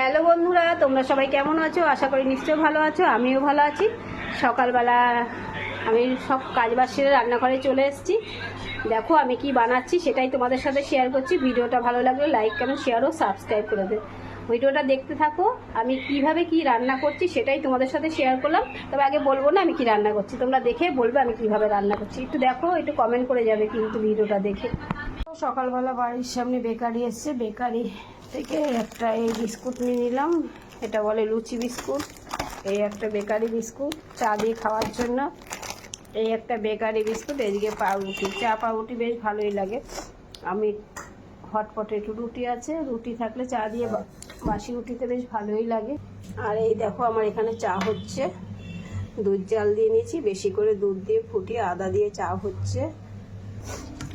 Hello বন্ধুরা, তোমরা সবাই কেমন আছো? আশা করি নিশ্চয়ই ভালো আছো, আমিও ভালো আছি। সকালবেলা আমি সব কাজ বাজ সেরে রান্নাঘরে চলে এসেছি। দেখো আমি কি বানাচ্ছি, সেটাই তোমাদের সাথে শেয়ার করছি। ভিডিওটা ভালো লাগলে লাইক কমেন্ট শেয়ার ও সাবস্ক্রাইব করে দেবে। ভিডিওটা দেখতে থাকো, আমি কীভাবে কি রান্না করছি সেটাই তোমাদের সাথে শেয়ার করলাম। তবে আগে বলব না আমি কি রান্না করছি, তোমরা দেখে বলবে আমি কীভাবে রান্না করছি। একটু দেখো, একটু কমেন্ট করে যাবে কিন্তু ভিডিওটা দেখে। সকালবেলা বাড়ির সামনে বেকারি এসছে, বেকারি থেকে একটা এই বিস্কুট নিয়ে নিলাম। এটা বলে লুচি বিস্কুট। এই একটা বেকারি বিস্কুট চা দিয়ে খাওয়ার জন্য। এই একটা বেকারি বিস্কুট, এদিকে পাউরুটি। চা, পাউরুটি বেশ ভালোই লাগে। আমি হটপটে একটু রুটি আছে। রুটি থাকলে চা দিয়ে বাসি রুটিতে বেশ ভালোই লাগে। আর এই দেখো আমার এখানে চা হচ্ছে। দুধ জাল দিয়ে নিয়েছি। বেশি করে দুধ দিয়ে ফুটিয়ে আদা দিয়ে চা হচ্ছে।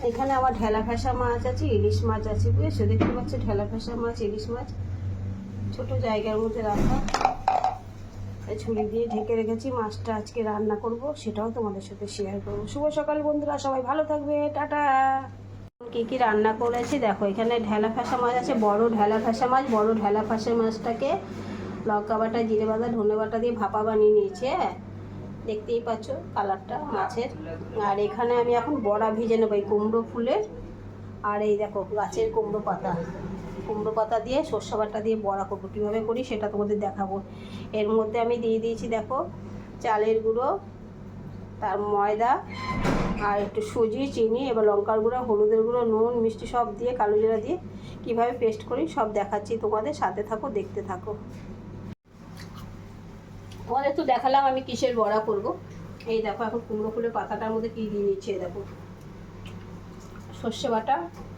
এখানে আমার ঢেলা ফেসা মাছ আছে, ইলিশ মাছ আছে, বুঝেছ? দেখতে পাচ্ছ ঢেলা ফেসা মাছ, ইলিশ মাছ। ছোট জায়গার মধ্যে রাখা। ছুরি দিয়ে ঢেকে রেখেছি, মাছটা আজকে রান্না করব, সেটাও তোমাদের সাথে শেয়ার করব। শুভ সকাল বন্ধুরা, সবাই ভালো থাকবে, টাটা। কি কি রান্না করেছি, দেখো, এখানে ঢেলা ফেসা মাছ আছে, বড় ঢেলা ফেসা মাছ, বড় ঢেলা ফেসা মাছটাকে লঙ্কা বাটা, জিরে বাটা, ধনে বাটা দিয়ে ভাপা বানিয়ে নিয়েছে হ্যাঁ? দেখতেই পাচ্ছ, কালারটা মাছের আর এখানে আমি এখন বড়া ভেজে নেব, এই কুমড়ো ফুলের। আর এই দেখো, গাছের কুমড়ো পাতা। কুমড়ো পাতা দিয়ে সর্ষে বাটা দিয়ে বড়া করব। কীভাবে করি সেটা তোমাদের দেখাবো। এর মধ্যে আমি দিয়ে দিয়েছি, দেখো, চালের গুঁড়ো, তার ময়দা, আর একটু সুজি, চিনি, এবার লঙ্কার গুঁড়ো, হলুদের গুঁড়ো, নুন, মিষ্টি সব দিয়ে, কালো জিরা দিয়ে কীভাবে পেস্ট করি সব দেখাচ্ছি তোমাদের। সাথে থাকো, দেখতে থাকো। তোমাদের তো দেখালাম আমি কিসের বড়া করব। এই দেখো, এখন কুমড়ো ফুলের পাতাটার মধ্যে কী দিয়ে নিচ্ছে দেখো। সর্ষে বাটা,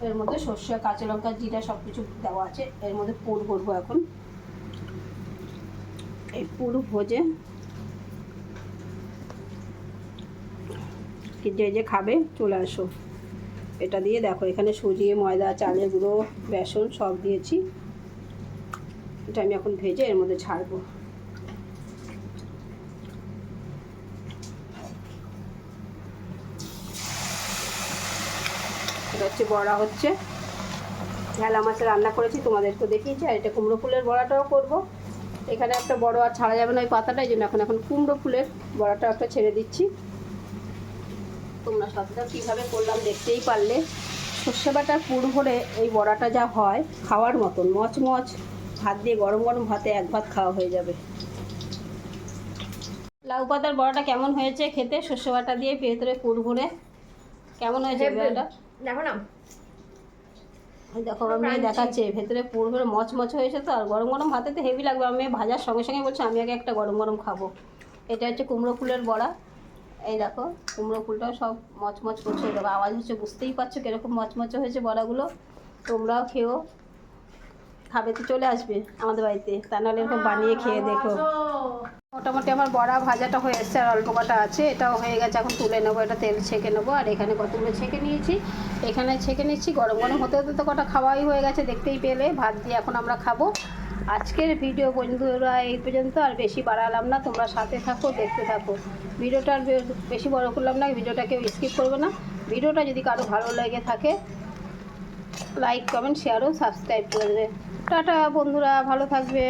এর মধ্যে সর্ষে, কাঁচা লঙ্কা, জিরা সব কিছু দেওয়া আছে। এর মধ্যে পুর ভরবো এখন। এই পুর ভোজে যে যে খাবে, চলে আসো। এটা দিয়ে দেখো, এখানে সুজি, ময়দা, চালের গুঁড়ো, বেসন সব দিয়েছি। এটা আমি এখন ভেজে এর মধ্যে ছাড়বো। এটা হচ্ছে বড়া হচ্ছে। ঢেলা মাছের রান্না করেছি তোমাদেরকে দেখিয়েছি। আর এটা কুমড়ো ফুলের বড়াটাও করব। এখানে একটা বড় আর ছাড়া যাবে না ওই পাতাটা এই জন্য এখন এখন কুমড়ো ফুলের বড়াটা একটা ছেড়ে দিচ্ছি। তোমরা সাথে কীভাবে করলাম দেখতেই পারলে। সর্ষে বাটার পুর ভরে এই বড়াটা যা হয় খাওয়ার মতন। মচমচ ভাত দিয়ে গরম গরম ভাতে এক ভাত খাওয়া হয়ে যাবে। লাউ পাতার বড়াটা কেমন হয়েছে খেতে? সর্ষে বাটা দিয়ে ভেতরে পুর ভরে। কেমন হয়েছে বড়াটা? দেখো না। দেখো আমার মেয়ে দেখাচ্ছে ভেতরে পুরো করে মচমচ হয়েছে তো আর গরম গরম ভাতে তো হেভি লাগবে। আমি ভাজার সঙ্গে সঙ্গে বলছে আমি আগে একটা গরম গরম খাব। এটা হচ্ছে কুমড়ো ফুলের বড়া। এই দেখো কুমড়ো ফুলটাও সব মচমচ করছে। দেখো আওয়াজ হচ্ছে বুঝতেই পারছ কীরকম মচমচ হয়েছে বড়াগুলো। তোমরাও খেও। খাবে তো চলে আসবে আমাদের বাড়িতে। তা নাহলে এরকম বানিয়ে খেয়ে দেখো। মোটামুটি আমার বড়া ভাজাটা হয়ে এসছে আর অল্প কটা আছে। এটাও হয়ে গেছে এখন তুলে নেব। এটা তেল ছেঁকে নেব। আর এখানে কতগুলো ছেঁকে নিয়েছি? এখানে ছেঁকে নিচ্ছি। গরম গরম হতে হতে তো কটা খাওয়াই হয়ে গেছে দেখতেই পেলে। ভাত দিয়ে এখন আমরা খাব। আজকের ভিডিও বন্ধুরা এই পর্যন্ত। আর বেশি বাড়ালাম না। তোমরা সাথে থাকো দেখতে থাকো। ভিডিওটা আর বেশি বড় করলাম না। ভিডিওটা কেউ স্কিপ করবে না। ভিডিওটা যদি কারও ভালো লেগে থাকে লাইক কমেন্ট শেয়ার ও সাবস্ক্রাইব করবে টাটা বন্ধুরা ভালো থাকবে।